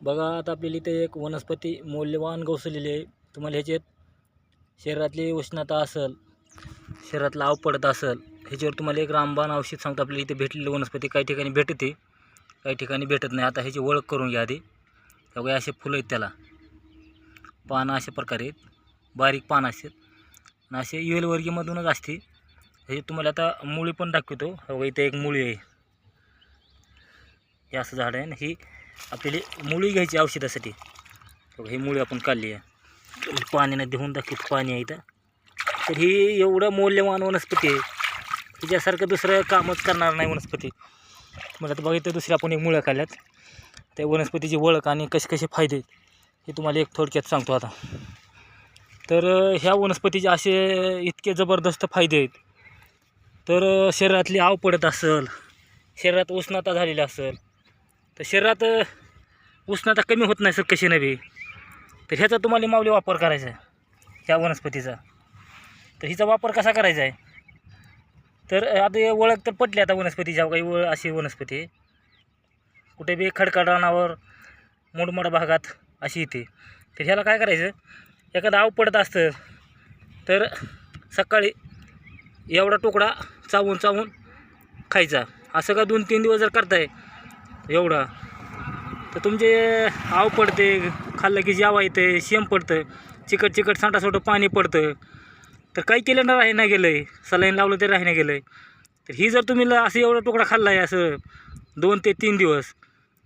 बघा आता आपल्याला इथे एक वनस्पती मौल्यवान गवसलेली आहे. तुम्हाला ह्याच्यात शरीरातली उष्णता असेल शरीरातला आव पडत असेल ह्याच्यावर तुम्हाला एक रामबाण औषध सांगतो आपल्याला इथे भेटलेली वनस्पती काही ठिकाणी भेटते काही ठिकाणी भेटत नाही. आता ह्याची ओळख करून घ्या आधी. बघा असे फुलं आहेत त्याला. पानं अशा प्रकारे आहेत. बारीक पानं असतात आणि असे युएलवर्गीमधूनच असते. हे तुम्हाला आता मुळी पण दाखवतो. बघा इथे एक मुळी आहे. हे असं झाड आहे आणि ही आपल्याला मुळी घ्यायची औषधासाठी. बघा ही मुळी आपण काढली आहे. पाण्याने देऊन दाखवतो पाणी आहे इथं. तर ही एवढं मौल्यवान वनस्पती आहे. हिच्यासारखं दुसरं कामच करणार नाही वनस्पती. मला आता बघितलं दुसऱ्या आपण एक मुळ्या काढल्यात. त्या वनस्पतीची ओळख आणि कसे कसे फायदे आहेत हे तुम्हाला एक थोडक्यात सांगतो आता. तर ह्या वनस्पतीचे असे इतके जबरदस्त फायदे आहेत. तर शरीरातली आव पडत असेल शरीरात उष्णता झालेली असेल तर शरीरात उष्णता कमी होत नाही सर कशी नव्हे तर ह्याचा तुम्हाला माऊली वापर करायचा आहे. ह्या वनस्पतीचा. तर हिचा वापर कसा करायचा आहे? तर आता ओळख तर पटली आता वनस्पतीच्या काही ओळ अशी वनस्पती. आहे कुठे बी खडखड रानावर मोडमोड भागात अशी येते. तर ह्याला काय करायचं? एखादं आव पडत असतं तर सकाळी एवढा तुकडा चावून चावून खायचा. असं का दोन तीन दिवस जर करताय एवढा. तर तुमचे आव पडते खाल्लं की जावा येते शेम पडतं चिकट चिकट सांटासोटं पाणी पडतं. तर काही केलं ना राही नाही गेलं आहे सलाईन लावलं तरी राही नाही गेलं आहे तर ही जर तुम्ही ल- असं एवढा तुकडा खाल्ला आहे असं दोन ते तीन दिवस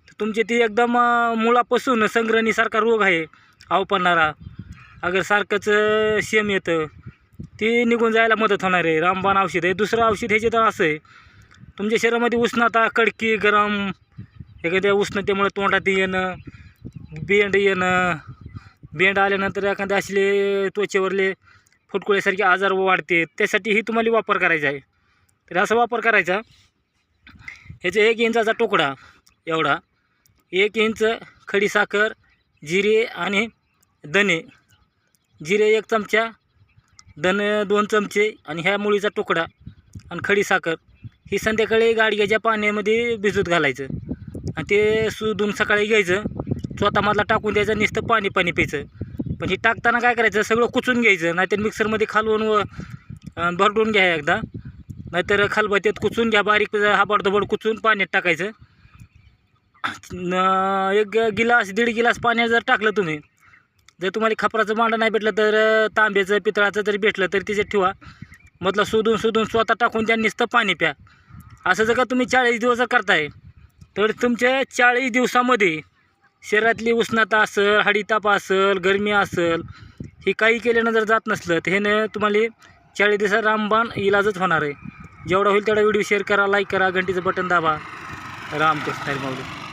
तर तुमचे ती एकदम मुळापासून संग्रहणीसारखा रोग आहे आव पडणारा. अगर सारखंच शेम येतं ते निघून जायला मदत होणार आहे. रामबाण औषध आहे. दुसरं औषध ह्याचे तर असं आहे. तुमच्या शरीरामध्ये उष्णता कडकी गरम एखाद्या उष्णतेमुळे तोंडात येणं बेंड येणं बेंड आल्यानंतर एखाद्या असले त्वचेवरले फुटकुळ्यासारखे आजार वाढते त्यासाठीही तुम्हाला वापर करायचा आहे. तर असा वापर करायचा ह्याचा एक इंचाचा तुकडा एवढा एक इंच खडीसाखर जिरे आणि धने. जिरे एक चमचा दण दोन चमचे आणि ह्या मुळीचा तुकडा आणि खडीसाखर ही संध्याकाळी गाडग्याच्या पाण्यामध्ये भिजत घालायचं. आणि ते सुधून सकाळी घ्यायचं स्वतःमधला टाकून द्यायचं नुसतं पाणी पाणी प्यायचं. पण हे टाकताना काय करायचं सगळं कुचून घ्यायचं नाहीतर मिक्सरमध्ये खालवून व भरडून घ्या एकदा. नाहीतर खालबत्यात कुचून घ्या बारीक हाबाडधबड कुचून पाण्यात टाकायचं. न एक गिलास दीड गिलास पाण्यात जर टाकलं तुम्ही जर तुम्हाला खपराचं मांडं नाही भेटलं तर तांब्याचं पितळाचं जर भेटलं तर त्याच्यात ठेवा. मधलं शोधून शोधून स्वतः टाकून त्या नुसतं पाणी प्या. असं जर का तुम्ही चाळीस दिवस जर करताय तर तुमच्या चाळीस दिवसामध्ये शरीरातली उष्णता असेल हाडीताप असेल गरमी असेल हे काही केल्यानं जर जात नसलं तर ह्यानं तुम्हाला चाळीस दिवसात रामबाण इलाजच होणार आहे. जेवढा होईल तेवढा व्हिडिओ शेअर करा लाईक करा घंटीचं बटन दाबा. रामकृष्ण माऊली.